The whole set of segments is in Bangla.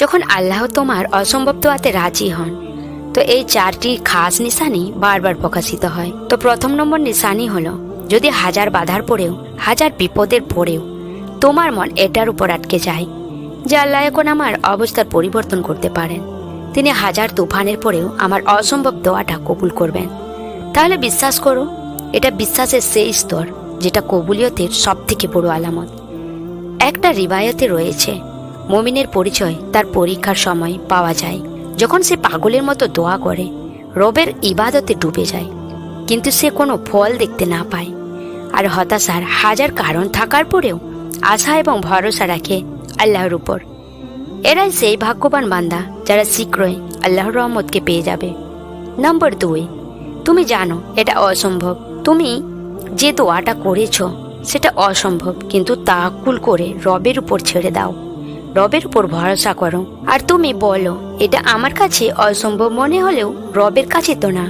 যখন আল্লাহ তোমার অসম্ভব দোয়াতে রাজি হন, তো এই চারটি খাস নিশানি বারবার প্রকাশিত হয়। তো প্রথম নম্বর নিশানি হলো, যদি হাজার বাধার পরেও, হাজার বিপদের পরেও তোমার মন এটার উপর আটকে যায়, যে আল্লাহ এখন আমার অবস্থার পরিবর্তন করতে পারেন, তিনি হাজার তুফানের পরেও আমার অসম্ভব দোয়াটা কবুল করবেন। তাহলে বিশ্বাস করো, এটা বিশ্বাসের সেই স্তর, যেটা কবুলিয়তের সব থেকে বড় আলামত। একটা রিবায়তে রয়েছে মমিনের পরিচয় তার পরীক্ষার সময় পাওয়া যায়। যখন সে পাগলের মতো দোয়া করে, রবের ইবাদতে ডুবে যায়। কিন্তু সে কোনো ফল দেখতে না পায়। আর হতাশার হাজার কারণ থাকার পরেও আশা এবং ভরসা রাখে আল্লাহর উপর। এরাই সেই ভাগ্যবান বান্দা যারা শীঘ্রই আল্লাহর রহমতকে পেয়ে যাবে। নম্বর দুই, তুমি জানো এটা অসম্ভব। তুমি যে দোয়াটা করেছ, সেটা অসম্ভব, কিন্তু তাকুল করে রবের উপর ছেড়ে দাও। রবের উপর ভরসা করো। আর তুমি বলো, এটা আমার কাছে অসম্ভব মনে হলেও রবের কাছে তো না।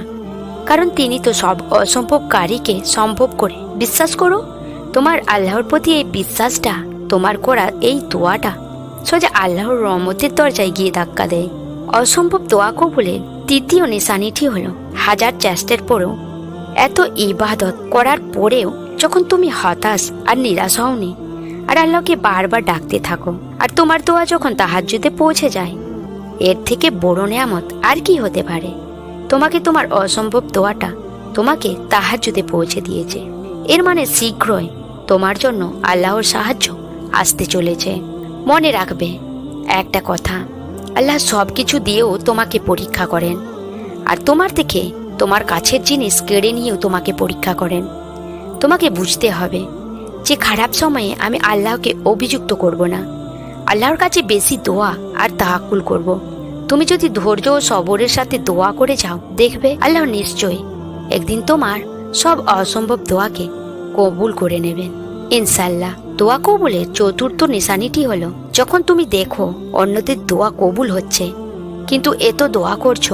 কারণ তিনি তো সব অসম্ভবকারীকে সম্ভব করে। বিশ্বাস করো, তোমার আল্লাহর প্রতি এই বিশ্বাসটা, তোমার করা এই দোয়াটা সোজা আল্লাহর রহমতের দরজায় গিয়ে ধাক্কা দেয়। অসম্ভব দোয়া কবুলের তৃতীয় নিশানিটি হলো, হাজার চেষ্টার পরেও এত ইবাদত করার পরেও যখন তুমি হতাশ আর নিরাশ হওনি, আর আল্লাহকে বারবার ডাকতে থাকো আর তোমার দোয়া যখন তাহাজ্জুদে পৌঁছে যায়, এর থেকে বড় নেয়ামত আর কি হতে পারে? তোমাকে তোমার অসম্ভব দোয়াটা তোমাকে তাহাজ্জুদে পৌঁছে দিয়েছে। এর মানে শীঘ্রই তোমার জন্য আল্লাহর সাহায্য আসতে চলেছে। মনে রাখবে, একটা কথা, আল্লাহ সব কিছু দিয়েও তোমাকে পরীক্ষা করেন। আর তোমার থেকে তোমার কাছের জিনিস কেড়ে নিয়েও তোমাকে পরীক্ষা করেন। তোমাকে বুঝতে হবে যে খারাপ সময়ে আমি আল্লাহকে অভিযুক্ত করব না। আল্লাহর কাছে বেশি দোয়া আর তাহাকুল করব। তুমি যদি ধৈর্য ও সবরের সাথে দোয়া করে যাও, দেখবে আল্লাহ নিশ্চয়ই একদিন তোমার সব অসম্ভব দোয়াকে কবুল করে নেবেন। ইনশাল্লাহ দোয়া কবুলের চতুর্থ নিশানিটি হলো, যখন তুমি দেখো অন্যদের দোয়া কবুল হচ্ছে, কিন্তু এত দোয়া করছ,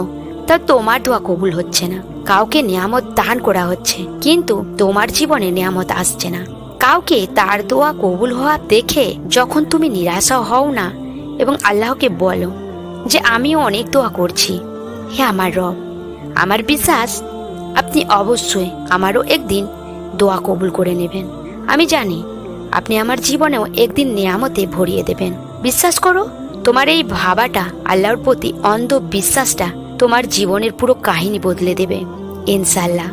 তা তোমার দোয়া কবুল হচ্ছে না। কাউকে নিয়ামত দান করা হচ্ছে, কিন্তু তোমার জীবনে নিয়ামত আসছে না। কাউকে তার দোয়া কবুল হওয়া দেখে যখন তুমি নিরাশা হও না এবং আল্লাহকে বলো যে আমিও অনেক দোয়া করছি। হে আমার রব, আমার বিশ্বাস, আপনি অবশ্যই আমারও একদিন দোয়া কবুল করে নেবেন। আমি জানি আপনি আমার জীবনেও একদিন নিয়ামতে ভরিয়ে দেবেন। বিশ্বাস করো, তোমার এই ভাবাটা আল্লাহর প্রতি অন্ধ বিশ্বাসটা তোমার জীবনের পুরো কাহিনী বদলে দেবে। ইনশাল্লাহ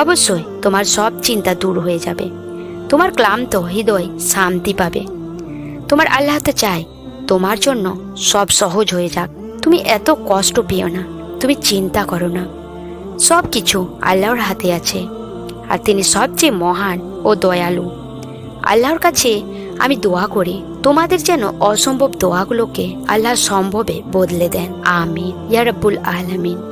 অবশ্যই তোমার সব চিন্তা দূর হয়ে যাবে। তোমার ক্লান্ত হৃদয় শান্তি পাবে। তোমার আল্লাহ তো চায় তোমার জন্য সব সহজ হয়ে যাক। তুমি এত কষ্ট পেও না, তুমি চিন্তা করো না। সব কিছু আল্লাহর হাতে আছে, আর তিনি সবচেয়ে মহান ও দয়ালু। আল্লাহর কাছে আমি দোয়া করি, তোমাদের যেন অসম্ভব দোয়াগুলোকে আল্লাহ সম্ভবে বদলে দেন। আমিন। ইয়া রাব্বুল আলামিন।